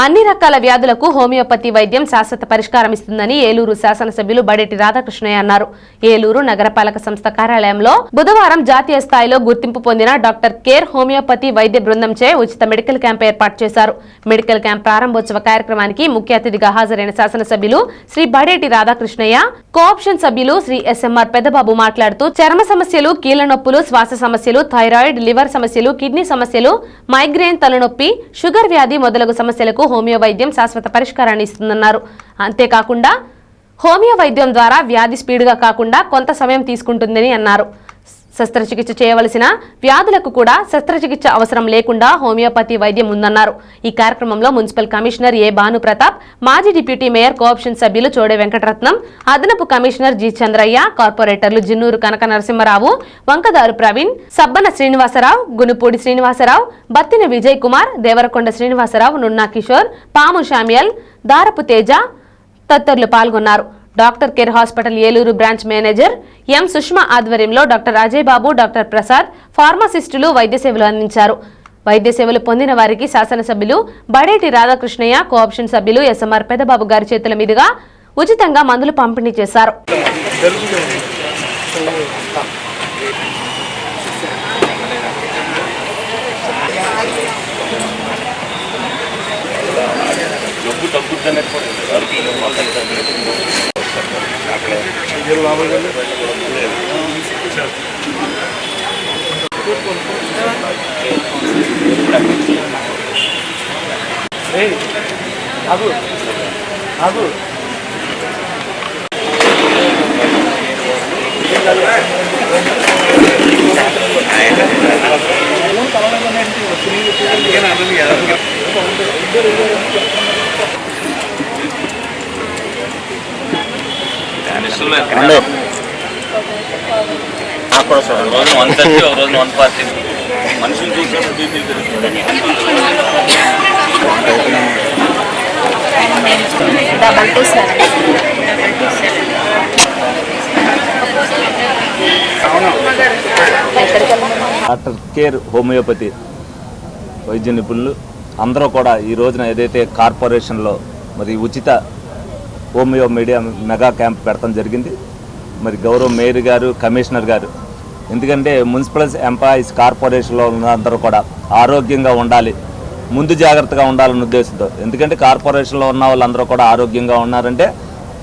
అన్ని రకాల వ్యాధులకు హోమియోపతి వైద్యం శాశ్వత పరిష్కారం ఇస్తుందని ఏలూరు శాసనసభ్యులు బడేటి రాధాకృష్ణయ్య అన్నారు. ఏలూరు నగరపాలక సంస్థ కార్యాలయంలో బుధవారం జాతీయ స్థాయిలో గుర్తింపు పొందిన డాక్టర్ కేర్ హోమియోపతి వైద్య బృందంచే ఉచిత మెడికల్ క్యాంప్ ఏర్పాటు చేశారు. మెడికల్ క్యాంప్ ప్రారంభోత్సవ కార్యక్రమానికి ముఖ్య అతిథిగా హాజరైన శాసనసభ్యులు శ్రీ బడేటి రాధాకృష్ణయ్య కోఆప్షన్ సభ్యులు శ్రీ ఎస్ఎంఆర్ పెద్దబాబు మాట్లాడుతూ చర్మ సమస్యలు కీళ్ళ నొప్పులు శ్వాస సమస్యలు థైరాయిడ్ లివర్ సమస్యలు కిడ్నీ సమస్యలు మైగ్రేన్ తలనొప్పి షుగర్ వ్యాధి మొదలగు సమస్యలకు హోమియో వైద్యం శాశ్వత పరిష్కారాన్ని ఇస్తుందన్నారు. అంతేకాకుండా హోమియో వైద్యం ద్వారా వ్యాధి స్పీడ్గా కాకుండా కొంత సమయం తీసుకుంటుందని అన్నారు. శస్త్రచికిత్స చేయవలసిన వ్యాధులకు కూడా శస్త్రచికిత్స అవసరం లేకుండా హోమియోపతి వైద్యం ఉందన్నారు. ఈ కార్యక్రమంలో municipal commissioner A Bhanu Pratap మాజీ డిప్యూటీ మేయర్ కోఆప్షన్ సభ్యులు చోడే వెంకటరత్నం అదనపు కమిషనర్ జి చంద్రయ్య కార్పొరేటర్లు జిన్నూరు కనక నరసింహరావు వంకదారు ప్రవీణ్ సబ్బన శ్రీనివాసరావు గునుపూడి శ్రీనివాసరావు బత్తిన విజయ్ కుమార్ దేవరకొండ శ్రీనివాసరావు నున్నా కిషోర్ పాము షామియల్ దారపు తేజ తదితరులు పాల్గొన్నారు. Doctor care hospital Eluru branch manager M Sushma ఆధ్వర్యంలో డాక్టర్ అజయ్ బాబు డాక్టర్ ప్రసాద్ ఫార్మసిస్టులు వైద్య సేవలు అందించారు. వైద్య సేవలు పొందిన వారికి శాసనసభ్యులు బడేటి రాధాకృష్ణయ్య కోఆప్షన్ సభ్యులు ఎస్ఎంఆర్ పెదబాబు గారి చేతుల మీదుగా ఉచితంగా మందులు పంపిణీ చేశారు. జబ్బు తగ్గుద్దనే ఆగు ఆగు అండి నాకు కూడా సార్ రోజు వన్ థర్టీ ఒక రోజు వన్ ఫార్టీ మనుషులు చూసినప్పుడు బీపీ పెరుగుతుంది డబల్ టూ సెవెన్ ఎక్కడికి వెళ్ళమన్నా డాక్టర్ కేర్ హోమియోపతి వైద్య నిపుణులు. అందరూ కూడా ఈ రోజున ఏదైతే కార్పొరేషన్లో మరి ఉచిత హోమియో మీడియా మెగా క్యాంప్ పెడతాం జరిగింది. మరి గౌరవ మేయర్ గారు కమిషనర్ గారు ఎందుకంటే మున్సిపల్ ఎంప్లాయీస్ కార్పొరేషన్లో ఉన్న అందరూ కూడా ఆరోగ్యంగా ఉండాలి ముందు జాగ్రత్తగా ఉండాలన్న ఉద్దేశంతో. ఎందుకంటే కార్పొరేషన్లో ఉన్న వాళ్ళందరూ కూడా ఆరోగ్యంగా ఉన్నారంటే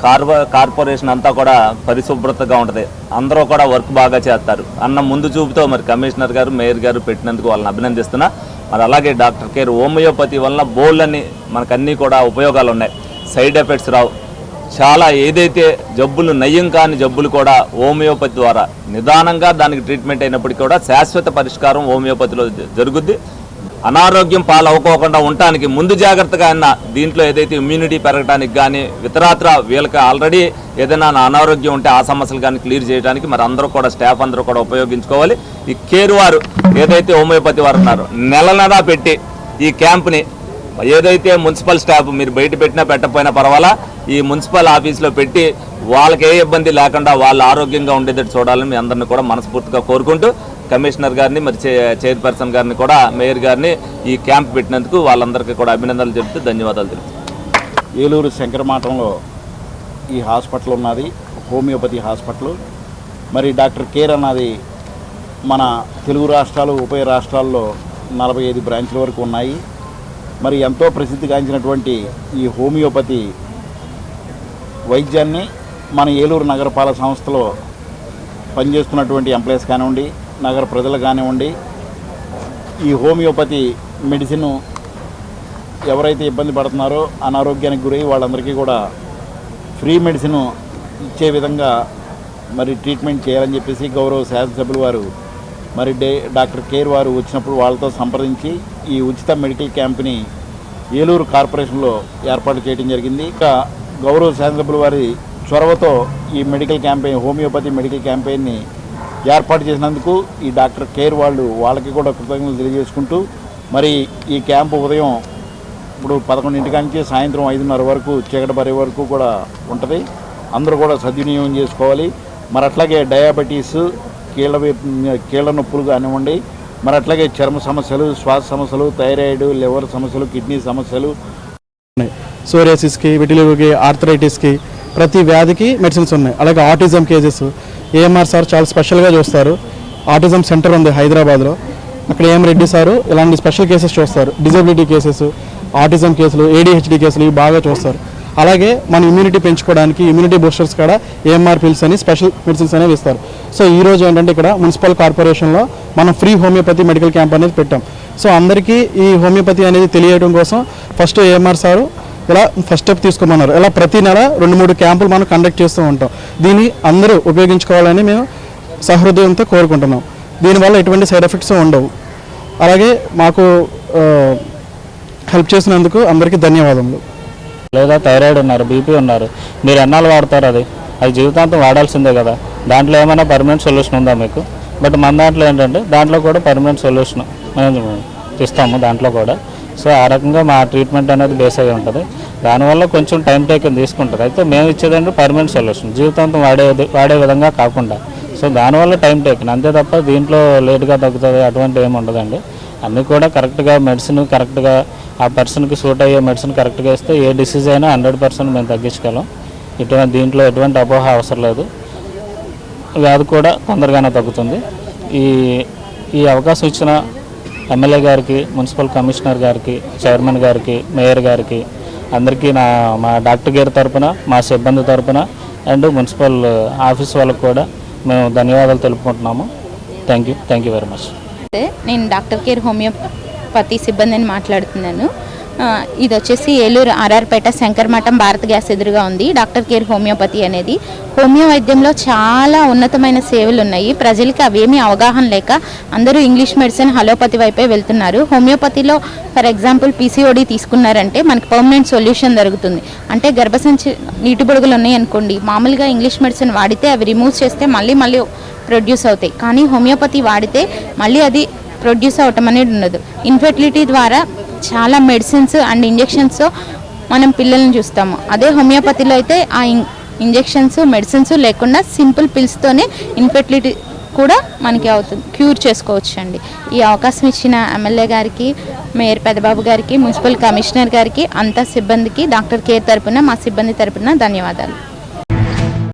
కార్పొ కార్పొరేషన్ అంతా కూడా పరిశుభ్రతగా ఉంటుంది. అందరూ కూడా వర్క్ బాగా చేస్తారు. అన్న ముందు చూపుతో మరి కమిషనర్ గారు మేయర్ గారు పెట్టినందుకు వాళ్ళని అభినందిస్తున్నా. మరి అలాగే డాక్టర్ కేర్ హోమియోపతి వలన బోల్డ్ అని మనకు అన్నీ కూడా ఉపయోగాలు ఉన్నాయి సైడ్ ఎఫెక్ట్స్ రావు. చాలా ఏదైతే జబ్బులు నయం కాని జబ్బులు కూడా హోమియోపతి ద్వారా నిదానంగా దానికి ట్రీట్మెంట్ అయినప్పటికీ కూడా శాశ్వత పరిష్కారం హోమియోపతిలో జరుగుద్ది. అనారోగ్యం పాలవుకోకుండా ఉండటానికి ముందు జాగ్రత్తగా అయినా దీంట్లో ఏదైతే ఇమ్యూనిటీ పెరగడానికి కానీ ఇతరాత్ర వీళ్ళకి ఆల్రెడీ ఏదైనా అనారోగ్యం ఉంటే ఆ సమస్యలు కానీ క్లియర్ చేయడానికి మరి అందరూ కూడా స్టాఫ్ అందరూ కూడా ఉపయోగించుకోవాలి. ఈ కేర్ వారు ఏదైతే హోమియోపతి వారు ఉన్నారో నెల నెలా పెట్టి ఈ క్యాంప్ని ఏదైతే మున్సిపల్ స్టాఫ్ మీరు బయట పెట్టినా పెట్టకపోయినా పర్వాలా ఈ మున్సిపల్ ఆఫీస్లో పెట్టి వాళ్ళకి ఏ ఇబ్బంది లేకుండా వాళ్ళు ఆరోగ్యంగా ఉండేటట్టు చూడాలని మీ అందరిని కూడా మనస్ఫూర్తిగా కోరుకుంటూ కమిషనర్ గారిని మరి చే- చైర్పర్సన్ గారిని కూడా మేయర్ గారిని ఈ క్యాంప్ పెట్టినందుకు వాళ్ళందరికీ కూడా అభినందనలు చెబుతూ ధన్యవాదాలు తెలుపుతున్నాను ఏలూరు శంకరమాటంలో ఈ హాస్పిటల్ ఉన్నది హోమియోపతి హాస్పిటల్. మరి డాక్టర్ కేర్ అన్నది మన తెలుగు రాష్ట్రాలు ఉభయ రాష్ట్రాల్లో నలభై ఐదు బ్రాంచ్ల వరకు ఉన్నాయి. మరి ఎంతో ప్రసిద్ధిగాంచినటువంటి ఈ హోమియోపతి వైద్యాన్ని మన ఏలూరు నగరపాలక సంస్థలో పనిచేస్తున్నటువంటి ఎంప్లాయీస్ కానివ్వండి నగర ప్రజలు కానివ్వండి ఈ హోమియోపతి మెడిసిన్ ఎవరైతే ఇబ్బంది పడుతున్నారో అనారోగ్యానికి గురై వాళ్ళందరికీ కూడా ఫ్రీ మెడిసిన్ ఇచ్చే విధంగా మరి ట్రీట్మెంట్ చేయాలని చెప్పేసి గౌరవ శాసనసభ్యులు వారు మరి డే డాక్టర్ కేర్ వారు వచ్చినప్పుడు వాళ్ళతో సంప్రదించి ఈ ఉచిత మెడికల్ క్యాంప్ని ఏలూరు కార్పొరేషన్లో ఏర్పాటు చేయడం జరిగింది. ఇంకా గౌరవ శాసనసభ్యుల వారి చొరవతో ఈ మెడికల్ క్యాంపెయిన్ హోమియోపతి మెడికల్ క్యాంపెయిన్ని ఏర్పాటు చేసినందుకు ఈ డాక్టర్ కేర్ వాళ్ళు వాళ్ళకి కూడా కృతజ్ఞతలు తెలియజేసుకుంటూ మరి ఈ క్యాంపు ఉదయం ఇప్పుడు పదకొండింటికి నుంచి సాయంత్రం ఐదున్నర వరకు చీకటి పడే వరకు కూడా ఉంటుంది. అందరూ కూడా సద్వినియోగం చేసుకోవాలి. మరి అట్లాగే డయాబెటీస్ కీళ్ళ కీళ్ళ నొప్పులు కానివ్వండి మరి అట్లాగే చర్మ సమస్యలు శ్వాస సమస్యలు థైరాయిడ్ లివర్ సమస్యలు కిడ్నీ సమస్యలు సోరియాసిస్కి విటిలివికి ఆర్థరైటిస్కి ప్రతి వ్యాధికి మెడిసిన్స్ ఉన్నాయి. అలాగే ఆటిజం కేసెస్ ఏఎంఆర్ సార్ చాలా స్పెషల్గా చూస్తారు. ఆటిజం సెంటర్ ఉంది హైదరాబాద్లో. అక్కడ ఏం రెడ్డి సారు ఇలాంటి స్పెషల్ కేసెస్ చూస్తారు. డిజబిలిటీ కేసెస్ ఆటిజం కేసులు ఏడిహెచ్డి కేసులు ఇవి బాగా చూస్తారు. అలాగే మన ఇమ్యూనిటీ పెంచుకోవడానికి ఇమ్యూనిటీ బూస్టర్స్ కూడా ఏఎంఆర్ పిల్స్ అని స్పెషల్ మెడిసిన్స్ అనేవి ఇస్తారు. సో ఈ రోజు ఏంటంటే ఇక్కడ మున్సిపల్ కార్పొరేషన్లో మనం ఫ్రీ హోమియోపతి మెడికల్ క్యాంప్ అనేది పెట్టాం. సో అందరికీ ఈ హోమియోపతి అనేది తెలియడం కోసం ఫస్ట్ ఏఎంఆర్ సారు ఇలా ఫస్ట్ స్టెప్ తీసుకోమన్నారు. ఇలా ప్రతి నెల రెండు మూడు క్యాంపులు మనం కండక్ట్ చేస్తూ ఉంటాం. దీన్ని అందరూ ఉపయోగించుకోవాలని మేము సహృదయంతో కోరుకుంటున్నాం. దీనివల్ల ఎటువంటి సైడ్ ఎఫెక్ట్స్ ఉండవు. అలాగే మాకు హెల్ప్ చేసినందుకు అందరికీ ధన్యవాదములు. లేదా థైరాయిడ్ ఉన్నారు బీపీ ఉన్నారు. మీరు ఎన్నాళ్ళు వాడతారు అది? అది జీవితాంతం వాడాల్సిందే కదా. దాంట్లో ఏమైనా పర్మనెంట్ సొల్యూషన్ ఉందా మీకు? బట్ మన దాంట్లో ఏంటంటే దాంట్లో కూడా పర్మనెంట్ సొల్యూషన్ మేము ఇస్తాము దాంట్లో కూడా. సో ఆ రకంగా మా ట్రీట్మెంట్ అనేది బేస్ అయి ఉంటుంది. దానివల్ల కొంచెం టైం టేకన్ తీసుకుంటుంది. అయితే మేము ఇచ్చేదంటే పర్మనెంట్ సొల్యూషన్. జీవితాంతం వాడే వాడే విధంగా కాకుండా. సో దానివల్ల టైం టేకన్ అంతే తప్ప దీంట్లో లేట్గా తగ్గుతుంది అటువంటి ఏమి ఉండదండి. అన్నీ కూడా కరెక్ట్గా మెడిసిన్ కరెక్ట్గా ఆ పర్సన్కి సూట్ అయ్యే మెడిసిన్ కరెక్ట్గా ఇస్తే ఏ డిసీజ్ అయినా హండ్రెడ్ పర్సెంట్ మేము తగ్గించగలం. ఇటువంటి దీంట్లో ఎటువంటి అపోహ అవసరం లేదు. వ్యాధి కూడా తొందరగానే తగ్గుతుంది. ఈ ఈ అవకాశం ఇచ్చిన ఎమ్మెల్యే గారికి మున్సిపల్ కమిషనర్ గారికి చైర్మన్ గారికి మేయర్ గారికి అందరికీ నా మా డాక్టర్ గారి తరపున మా సిబ్బంది తరపున అండ్ మున్సిపల్ ఆఫీస్ వాళ్ళకు కూడా మేము ధన్యవాదాలు తెలుపుకుంటున్నాము. Thank you thank you very much అయితే నేను డాక్టర్ కేర్ హోమియోపతి సిబ్బందిని మాట్లాడుతున్నాను. ఇది వచ్చేసి ఏలూరు ఆర్ఆర్పేట శంకర్మఠం భారత్ గ్యాస్ ఎదురుగా ఉంది. డాక్టర్ కేర్ హోమియోపతి అనేది. హోమియో వైద్యంలో చాలా ఉన్నతమైన సేవలు ఉన్నాయి. ప్రజలకి అవేమీ అవగాహన లేక అందరూ ఇంగ్లీష్ మెడిసిన్ హలోపతి వైపే వెళ్తున్నారు. హోమియోపతిలో ఫర్ ఎగ్జాంపుల్ పీసీఓడి తీసుకున్నారంటే మనకి పర్మనెంట్ సొల్యూషన్ జరుగుతుంది అంటే గర్భసంచి నీటి బుడుగులు ఉన్నాయి అనుకోండి మామూలుగా ఇంగ్లీష్ మెడిసిన్ వాడితే అవి రిమూవ్ చేస్తే మళ్ళీ మళ్ళీ ప్రొడ్యూస్ అవుతాయి. కానీ హోమియోపతి వాడితే మళ్ళీ అది ప్రొడ్యూస్ అవటం అనేది ఉండదు. ఇన్ఫెర్టిలిటీ ద్వారా చాలా మెడిసిన్స్ అండ్ ఇంజెక్షన్స్ మనం పిల్లల్ని చూస్తాము. అదే హోమియోపతిలో అయితే ఆ ఇంజెక్షన్స్ మెడిసిన్స్ లేకుండా సింపుల్ పిల్స్తోనే ఇన్ఫెర్టిలిటీ కూడా మనకి అవుతుంది. క్యూర్ చేసుకోవచ్చు అండి ఈ అవకాశం ఇచ్చిన ఎమ్మెల్యే గారికి మేయర్ పెద్దబాబు గారికి మున్సిపల్ కమిషనర్ గారికి అంతా సిబ్బందికి డాక్టర్ కేర్ తరపున మా సిబ్బంది తరపున ధన్యవాదాలు.